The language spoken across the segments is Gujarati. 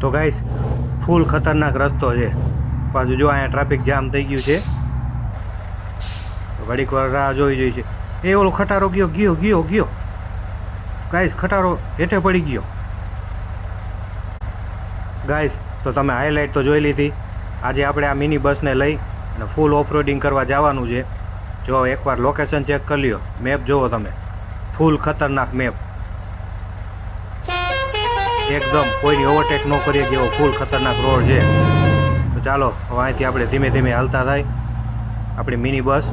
તો ગાઈસ ફૂલ ખતરનાક રસ્તો છે. પાછું જો અહીંયા ટ્રાફિક જામ થઈ ગયું છે. ઘડીક વાર રાહ જોઈ જોઈ છે. એ ઓલો ખટારો ગયો ગયો ગયો ગયો. ગાઈસ ખટારો હેઠે પડી ગયો. ગાઈસ તો તમે હાઇલાઇટ તો જોઈ લીધી. આજે આપણે આ મિની બસને લઈ અને ફૂલ ઓફરોડિંગ કરવા જવાનું છે. જો એકવાર લોકેશન ચેક કરી લ્યો. મેપ જુઓ તમે. ફૂલ ખતરનાક મેપ એકદમ કોઈની ઓવરટેક ન કરીએ જેવો ફૂલ ખતરનાક રોડ છે. તો ચાલો, હવે અહીંથી આપણે ધીમે ધીમે હાલતા થાય. આપણી મિની બસ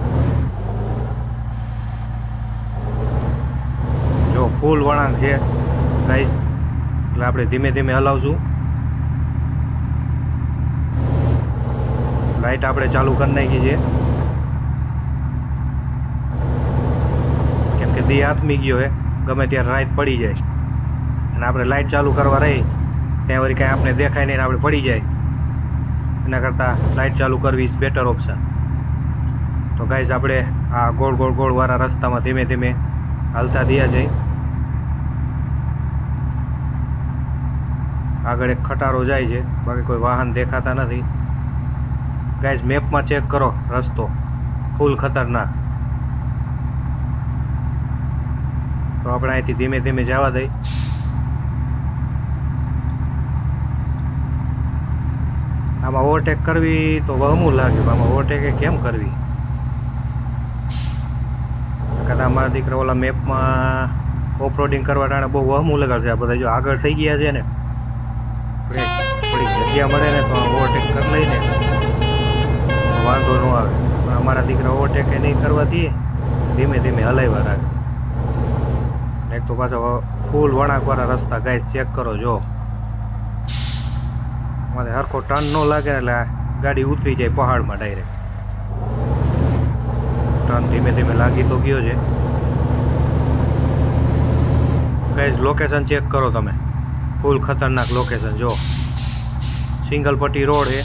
જો ફૂલ વળાંક છે ગાઈસ એટલે આપણે ધીમે ધીમે હલાવશું. લાઈટ આપણે ચાલુ કરી નાખી છે. કેમ કે દી આથમી ગયો હે. ગમે ત્યારે રાત પડી જાય. અને આપણે લાઈટ ચાલુ કરવા રહી. ત્યાં વળી કાંઈ આપણે દેખાય નહીં આપણે પડી જાય. એના કરતાં લાઈટ ચાલુ કરવી ઇઝ બેટર ઓપ્શન તો ગાઈઝ આપણે આ ગોળ ગોળ ગોળવાળા રસ્તામાં ધીમે ધીમે હાલતા દિયા જઈ આગળ એક ખટારો જાય છે. બાકી કોઈ વાહન દેખાતા નથી. ગાઈઝ મેપમાં ચેક કરો રસ્તો. ફૂલ ખતરનાક. તો આપણે અહીંથી ધીમે ધીમે જવા દઈ. આમાં ઓવરટેક કરવી તો વહમું લાગે આમાં ઓવરટેક કેમ કરવી? કદાચ અમારા દીકરા ઓલા મેપમાં ઓફરોડિંગ કરવા ટાણે બહુ વહમું લગાડશે. આ બધા જો આગળ થઈ ગયા છે ને, થોડી જગ્યા મળે ને તો ઓવરટેક કરી લઈને વાંધો ન આવે. પણ અમારા દીકરા ઓવરટેક એ નહીં કરવા દઈએ ધીમે ધીમે હલાવ્યા રાખશે એક તો પાછો ફૂલ વળાંકવાળા રસ્તા ગાય ચેક કરો, જો. મારે હરખો ટર્ન ન લાગે એટલે ગાડી ઉતરી જાય પહાડમાં ડાયરેક્ટ ટર્ન ધીમે ધીમે લાગી તો ગયો છે. ગાઈઝ લોકેશન ચેક કરો તમે? ફૂલ ખતરનાક લોકેશન જો. સિંગલ પટ્ટી રોડ છે.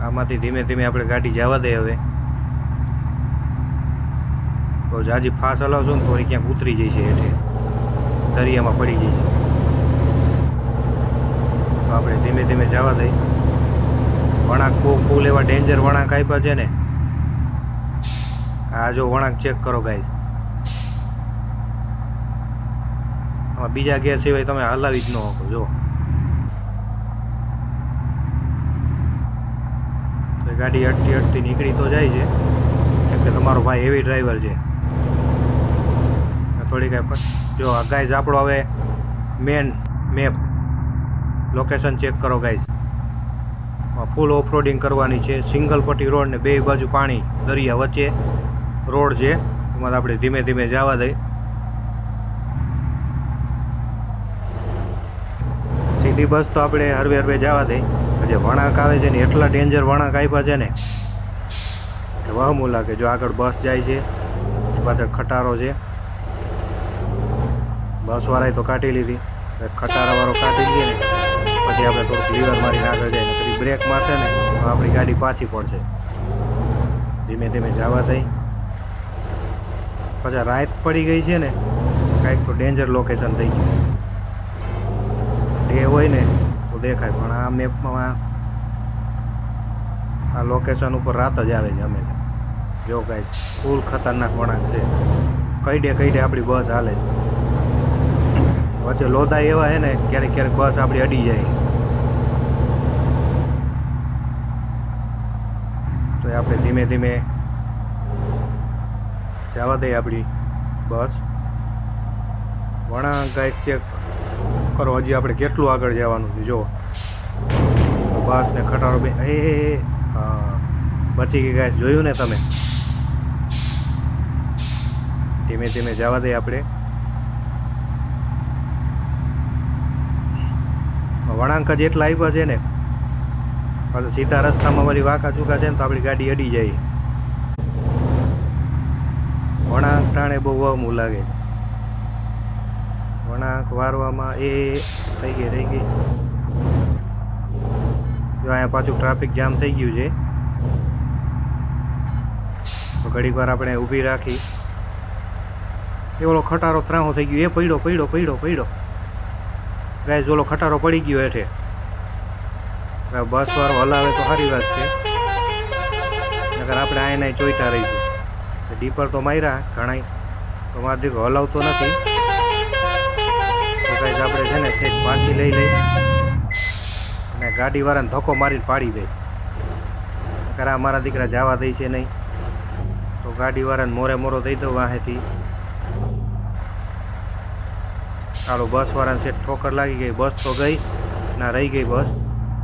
આમાંથી ધીમે ધીમે આપણે ગાડી જવા દે હવે. તો જાજી ફાસ હલાવશું ને થોડી ક્યાંક ઉતરી જશે એટલે દરિયામાં પડી જશે તો આપણે ધીમે ધીમે જવા દઈ. વણાક ફૂલ એવા ડેન્જર વણાક આપ્યા છે ને. આ જો વણાક ચેક કરો ગાઈઝ આમાં બીજા ગેર સિવાય તમે હલાવી જ ન શકો જો ગાડી અટતી અટતી નીકળી તો જાય છે. કેમ કે તમારો ભાઈ હેવી ડ્રાઈવર છે. થોડી કાંઈ જો ગાઈઝ આપણો હવે મેન મેપ લોકેશન ચેક કરો ગાઈઝ ફૂલ ઓફરોડિંગ કરવાની છે. સિંગલ પટ્ટી રોડ ને બે બાજુ પાણી, દરિયા વચ્ચે રોડ છે. એમાં આપણે ધીમે ધીમે જવા દઈ સીધી બસ તો આપણે હરવે હરવે જવા દઈ જે વણાંક આવે છે ને, એટલા ડેન્જર વળાંક આપ્યા છે ને, કે વહમું લાગે જો આગળ બસ જાય છે, પાછળ ખટારો છે. બસવાળાએ તો કાઢી લીધી. ખટારાવાળો કાઢી લીધી ને. પછી આપણે થોડુંક લીવર મારીને આગળ જાય ને પછી બ્રેક મારશે ને, તો આપણી ગાડી પાછી પડશે. ધીમે ધીમે જવા થઈ પછી રાત પડી ગઈ છે ને, કાંઈક તો ડેન્જર લોકેશન થઈ ગયું. ડે હોય ને, તો દેખાય. પણ આ મેપમાં આ લોકેશન ઉપર રાત જ આવે છે અમે. જો ગાઈસ ફૂલ ખતરનાક વળાંક છે. કઈ ડે કઈ ડે આપણી બસ હાલે વચ્ચે લોધા એવા છે ને, ક્યારેક ક્યારેક બસ આપણી અડી જાય. તો એ આપણે ધીમે ધીમે જવા દઈએ આપણી બસ. વળાંક ગાઈસ ચેક કરો, હજી આપણે કેટલું આગળ જવાનું છે, જો. બસ ને ખટારો બે એ હા. બચી ગઈ ગાઈસ જોયું ને તમે? ધીમે ધીમે જવા દઈએ આપણે. વળાંક જ એટલા આપ્યા છે ને. પાછા સીધા રસ્તામાં વળી વાંકા ચૂકા છે ને તો આપણી ગાડી અડી જાય. વળાંક ટાણે બહુ વહમું લાગે. વળાંક વારવામાં એ થઈ ગઈ, રહી ગઈ. જો અહીંયા પાછું ટ્રાફિક જામ થઈ ગયું છે. તો ઘડીક વાર આપણે ઊભી રાખી. એ ઓલો ખટારો ત્રાહો થઈ ગયો. એ પડ્યો પડ્યો પડ્યો પડ્યો ગાય ઓલો ખટારો પડી ગયો હેઠે. બસ વાળો હલાવે તો સારી વાત છે. નકર આપણે આયના ચોઈટા રહીશું. ડીપર તો માર્યા ઘણાય. તો મારો હલાવતો નથી. તો ગાઈઝ આપણે છે ને છેક પાછી લઈ લઈ. અને ગાડીવાળાને ધક્કો મારીને પાડી દે. આ મારા દીકરા જવા દે છે નહીં. તો ગાડીવાળાને મોરે મોરો દઈ દઉં વાહેથી. ચાલો બસવાળાને સેઠ ઠોકર લાગી ગઈ, બસ તો ગઈ. ના, રહી ગઈ બસ.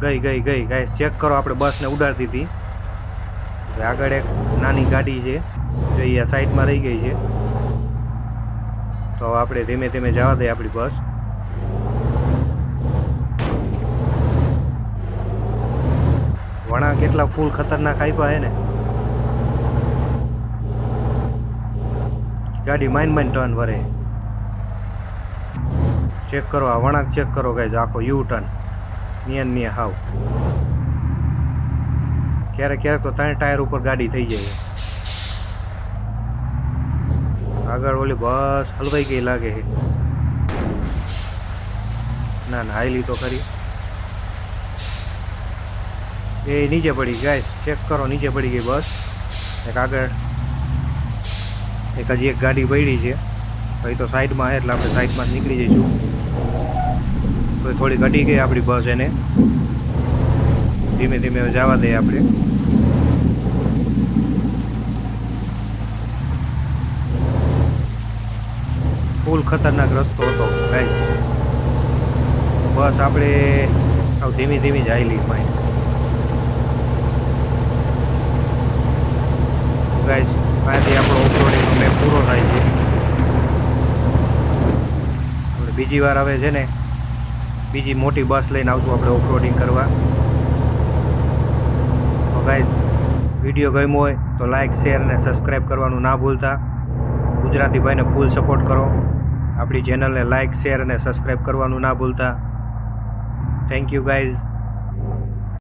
ગઈ ગઈ ગઈ. ગાઈસ, ચેક કરો, આપણે બસને ઉડાડતી દીધી. આગળ એક નાની ગાડી છે, જો એ સાઈડમાં રહી ગઈ છે. તો આપણે ધીમે ધીમે જવા દઈએ આપણી બસ. વણા કેટલા ફૂલ ખતરનાક આપ્યા હે ને. ગાડી માઇન માઇન ટર્ન વરે ચેક કરો, આ વળાંક ચેક કરો ગાઈઝ આખો યુ ટર્ન નિયન નિય હાવ. ક્યારેક ક્યારેક તો ત્રણ ટાયર ઉપર ગાડી થઈ જાય. આગળ ઓલી બસ હલવાઈ ગઈ લાગે ના ના હાઈલી તો ખરી. એ નીચે પડી ગાય ચેક કરો, નીચે પડી ગઈ બસ. એક આગળ, એક હજી એક ગાડી પડી છે. ભાઈ તો સાઈડમાં એટલે આપણે સાઈડમાં નીકળી જઈશું. તો થોડી ઘટી ગઈ આપણી બસ એને. ધીમે ધીમે જવા દઈએ આપણે. ફૂલ ખતરનાક રસ્તો હતો ગાઈસ બસ આપણે ધીમી ધીમી જ આવેલી માય. ગાઈસ અહીંયાથી આપણો ઓફરોડિંગનો મેપ પૂરો થાય છે. બીજી વાર હવે છે ને બીજી મોટી બસ લઈને આવશું આપણે ઓફરોડિંગ કરવા. તો ગાઈઝ વીડિયો ગમ્યો હોય તો લાઇક શેર અને સબસ્ક્રાઈબ કરવાનું ના ભૂલતા. ગુજરાતી ભાઈને ફૂલ સપોર્ટ કરો. આપણી ચેનલને લાઇક શેર અને સબસ્ક્રાઈબ કરવાનું ના ભૂલતા. Thank you guys